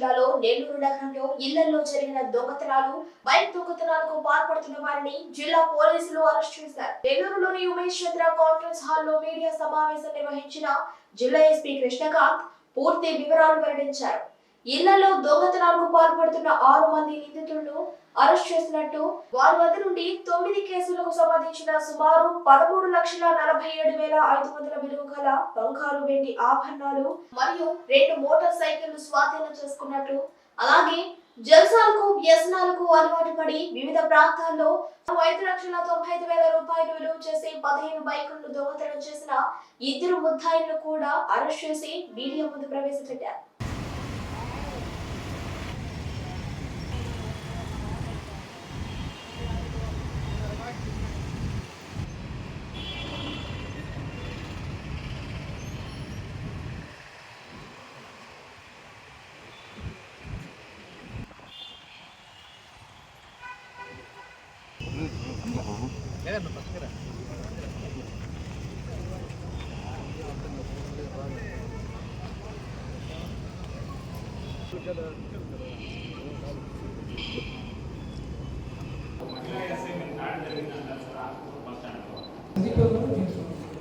జిల్లాలో నెల్లూరు నగరంలో ఇళ్ళలో జరిగిన దొంగతనాలు బైక్ దొంగతనాలకు పాల్పడుతున్న వారిని జిల్లా పోలీసులు అరెస్ట్ చేశారు. నెల్లూరులోని ఉమేష్ చంద్ర కాన్ఫరెన్స్ హాల్లో మీడియా సమావేశం నిర్వహించిన జిల్లా ఎస్పీ కృష్ణకాంత్ పూర్తి వివరాలు వెల్లడించారు. ఇళ్ళలో దొంగతనాలకు పాల్పడుతున్న ఆరు మంది నిందితులను అరెస్ట్ చేసినట్టు వారి వద్ద నుండి తొమ్మిది కేసులకు సంబంధించిన సుమారు పదమూడు లక్షల నలభై ఏడు వేల ఐదు వందల విలువ గల బంగారు వెండి ఆభరణాలు మరియు రెండు మోటార్ సైకిళ్ళు స్వాధీనం చేసుకున్నట్లు అలాగే జల్సాలకు వ్యసనాలకు అలవాటు పడి వివిధ ప్రాంతాల్లో ఐదు లక్షల తొంభై ఐదు వేల రూపాయలు విలువ చేసే పదిహేను బైకులను దొంగతనం చేసిన ఇద్దరు ముద్దాయిలను కూడా అరెస్ట్ చేసి మీడియా ముందు ప్రవేశపెట్టారు.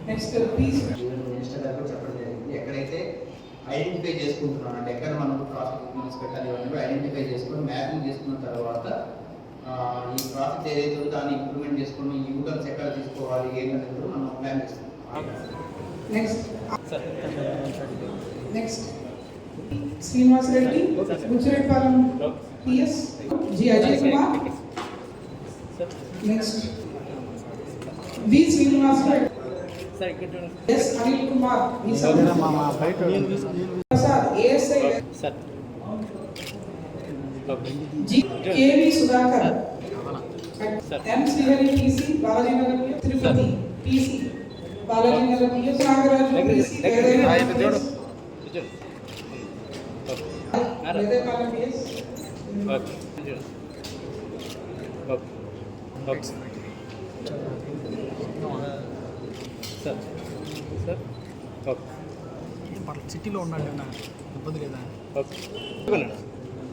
నెక్స్ట్ పీస్ మినిస్టర్ చెప్పడం. జరిగింది ఎక్కడైతే ఐడెంటిఫై చేసుకుంటున్నాం అంటే ఎక్కడ మనం ట్రాఫిక్ సిగ్నల్స్ పెట్టాలి ఇవన్నీ కూడా ఐడెంటిఫై చేసుకొని మ్యాపింగ్ చేసుకున్న తర్వాత ఈ ట్రాఫిక్ ఏదైతే ఉందో దాన్ని ఇంప్లిమెంట్ చేసుకుని ఈ యూటర్న్స్ ఎక్కడ తీసుకోవాలి ఏంటనేది కూడా మనం ప్లాన్ చేసుకుంటాం next next Srinivas Reddy Buchireddipalem PS G Ajay Kumar next V Srinivas Reddy S Anil Kumar V Prasad ASI G KV Sudhakar M Srihari TC Balaji Nagar Tirupati TC Balaji Nagar PS Nagaraju TC Vedepalem PS sir sir okay పర్లేదు సిటీలో ఉన్నాడు అన్న ఇబ్బంది లేదా okay ఇవ్వండి.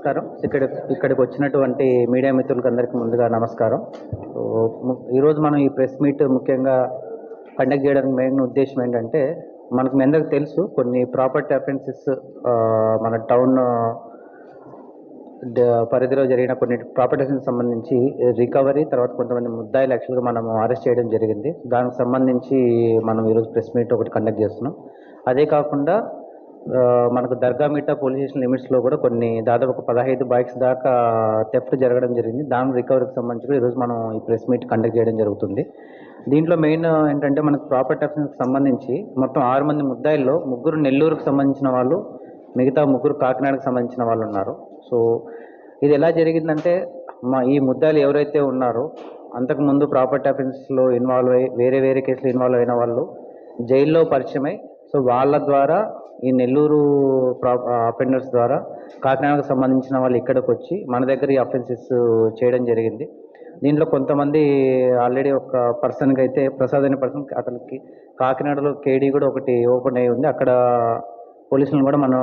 నమస్కారం. ఇక్కడ ఇక్కడికి వచ్చినటువంటి మీడియా మిత్రులకు అందరికీ ముందుగా నమస్కారం. ఈరోజు మనం ఈ ప్రెస్ మీట్ ముఖ్యంగా కండక్ట్ చేయడానికి మెయిన్ ఉద్దేశం ఏంటంటే మనకు మీ అందరికి తెలుసు కొన్ని ప్రాపర్టీ అఫెన్సెస్ మన టౌన్ పరిధిలో జరిగిన కొన్ని ప్రాపర్టీస్కి సంబంధించి రికవరీ తర్వాత కొంతమంది ముద్దాయిలు యాక్చువల్గా మనం అరెస్ట్ చేయడం జరిగింది. దానికి సంబంధించి మనం ఈరోజు ప్రెస్ మీట్ ఒకటి కండక్ట్ చేస్తున్నాం. అదే కాకుండా మనకు దర్గామిట్టా పోలీస్ స్టేషన్ లిమిట్స్లో కూడా కొన్ని దాదాపు ఒక పదహైదు బైక్స్ దాకా థెఫ్ట్ జరగడం జరిగింది. దాని రికవరీకి సంబంధించి కూడా ఈరోజు మనం ఈ ప్రెస్ మీట్ కండక్ట్ చేయడం జరుగుతుంది. దీంట్లో మెయిన్ ఏంటంటే మనకు ప్రాపర్టీ అఫెన్స్కి సంబంధించి మొత్తం ఆరు మంది ముద్దాయిల్లో ముగ్గురు నెల్లూరుకు సంబంధించిన వాళ్ళు మిగతా ముగ్గురు కాకినాడకు సంబంధించిన వాళ్ళు ఉన్నారు. సో ఇది ఎలా జరిగిందంటే మా ఈ ముద్దాయిలు ఎవరైతే ఉన్నారో అంతకుముందు ప్రాపర్టీ అఫెన్స్లో ఇన్వాల్వ్ అయ్యి వేరే వేరే కేసులు ఇన్వాల్వ్ అయిన వాళ్ళు జైల్లో పరిచయమై సో వాళ్ళ ద్వారా ఈ నెల్లూరు ప్రా అఫెండర్స్ ద్వారా కాకినాడకు సంబంధించిన వాళ్ళు ఇక్కడికి వచ్చి మన దగ్గర ఈ అఫెన్సెస్ చేయడం జరిగింది. దీంట్లో కొంతమంది ఆల్రెడీ ఒక పర్సన్కి అయితే ప్రసాద్ అనే పర్సన్ అతనికి కాకినాడలో కేడీ కూడా ఒకటి ఓపెన్ అయ్యి ఉంది. అక్కడ పోలీసులను కూడా మనం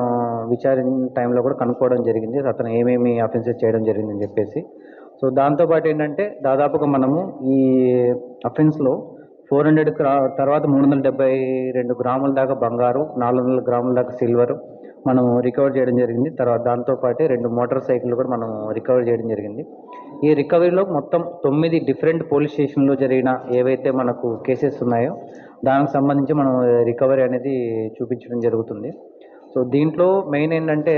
విచారించిన టైంలో కూడా కనుక్కోవడం జరిగింది. అతను ఏమేమి అఫెన్సెస్ చేయడం జరిగిందని చెప్పేసి. సో దాంతోపాటు ఏంటంటే దాదాపుగా మనము ఈ అఫెన్స్లో ఫోర్ హండ్రెడ్ తర్వాత మూడు వందల డెబ్బై రెండు గ్రాముల దాకా బంగారం నాలుగు వందల గ్రాముల దాకా సిల్వర్ మనం రికవర్ చేయడం జరిగింది. తర్వాత దాంతోపాటు రెండు మోటార్ సైకిల్ కూడా మనం రికవర్ చేయడం జరిగింది. ఈ రికవరీలో మొత్తం తొమ్మిది డిఫరెంట్ పోలీస్ స్టేషన్లో జరిగిన ఏవైతే మనకు కేసెస్ ఉన్నాయో దానికి సంబంధించి మనం రికవరీ అనేది చూపించడం జరుగుతుంది. సో దీంట్లో మెయిన్ ఏంటంటే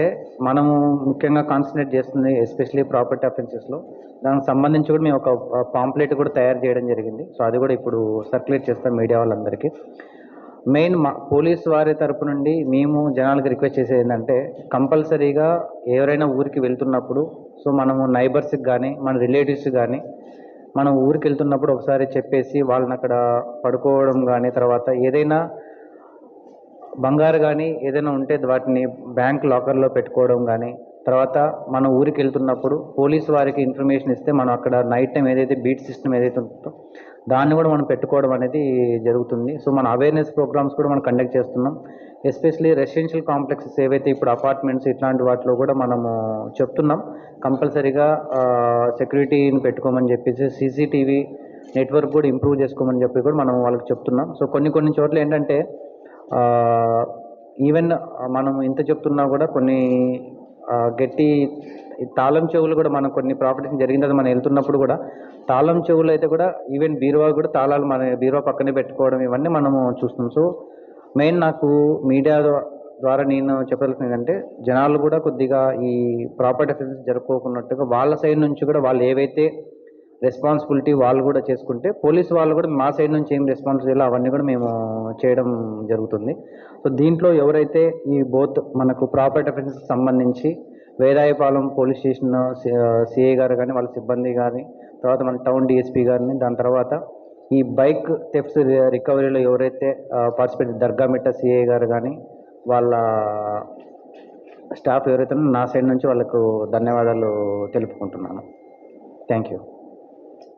మనము ముఖ్యంగా కాన్సన్ట్రేట్ చేస్తుంది ఎస్పెషలీ ప్రాపర్టీ అఫెన్సెస్లో దానికి సంబంధించి కూడా మేము ఒక పాంప్లెట్ కూడా తయారు చేయడం జరిగింది. సో అది కూడా ఇప్పుడు సర్క్యులేట్ చేస్తాం మీడియా వాళ్ళందరికీ. మెయిన్ మా పోలీస్ వారి తరపు నుండి మేము జనాలకు రిక్వెస్ట్ చేసేది ఏంటంటే కంపల్సరీగా ఎవరైనా ఊరికి వెళ్తున్నప్పుడు సో మనము నైబర్స్కి కానీ మన రిలేటివ్స్కి కానీ మనం ఊరికి వెళ్తున్నప్పుడు ఒకసారి చెప్పేసి వాళ్ళని అక్కడ పడుకోవడం కానీ తర్వాత ఏదైనా బంగారు కానీ ఏదైనా ఉంటే వాటిని బ్యాంక్ లాకర్లో పెట్టుకోవడం కానీ తర్వాత మన ఊరికి వెళ్తున్నప్పుడు పోలీస్ వారికి ఇన్ఫర్మేషన్ ఇస్తే మనం అక్కడ నైట్ టైం ఏదైతే బీట్ సిస్టమ్ ఏదైతే ఉంటుందో దాన్ని కూడా మనం పెట్టుకోవడం అనేది జరుగుతుంది. సో మన అవేర్నెస్ ప్రోగ్రామ్స్ కూడా మనం కండక్ట్ చేస్తున్నాం. ఎస్పెషలీ రెసిడెన్షియల్ కాంప్లెక్సెస్ ఏవైతే ఇప్పుడు అపార్ట్మెంట్స్ ఇట్లాంటి వాటిలో కూడా మనము చెప్తున్నాం కంపల్సరీగా సెక్యూరిటీని పెట్టుకోమని చెప్పేసి సీసీటీవీ నెట్వర్క్ కూడా ఇంప్రూవ్ చేసుకోమని చెప్పి కూడా మనం వాళ్ళకి చెప్తున్నాం. సో కొన్ని కొన్ని చోట్ల ఏంటంటే ఈవెన్ మనం ఇంత చెప్తున్నా కూడా కొన్ని గట్టి తాళం చెవులు కూడా మనం కొన్ని ప్రాపర్టీస్ జరిగిన తర్వాత మనం వెళ్తున్నప్పుడు కూడా తాళం చెవులు అయితే కూడా ఈవెన్ బీరువా కూడా తాళాలు మన బీరువా పక్కనే పెట్టుకోవడం ఇవన్నీ మనము చూస్తున్నాం. సో మెయిన్ నాకు మీడియా ద్వారా నేను చెప్పదలసిన ఏంటంటే జనాలు కూడా కొద్దిగా ఈ ప్రాపర్టీ జరుపుకోకున్నట్టుగా వాళ్ళ సైడ్ నుంచి కూడా వాళ్ళు ఏవైతే రెస్పాన్సిబిలిటీ వాళ్ళు కూడా చేసుకుంటే పోలీస్ వాళ్ళు కూడా మా సైడ్ నుంచి ఏం రెస్పాన్స్ చేయాలో అవన్నీ కూడా మేము చేయడం జరుగుతుంది. సో దీంట్లో ఎవరైతే ఈ బోత్ మనకు ప్రాపర్టీ అఫెన్స్కి సంబంధించి వేదాయపాలెం పోలీస్ స్టేషన్ సిఐ గారు కానీ వాళ్ళ సిబ్బంది కానీ తర్వాత మన టౌన్ డిఎస్పీ గారిని దాని తర్వాత ఈ బైక్ థెఫ్ట్స్ రికవరీలో ఎవరైతే పార్టిసిపేట్ దర్గామిట్ట సిఐ గారు కానీ వాళ్ళ స్టాఫ్ ఎవరైతే నా సైడ్ నుంచి వాళ్ళకు ధన్యవాదాలు తెలుపుకుంటున్నాను. Thank you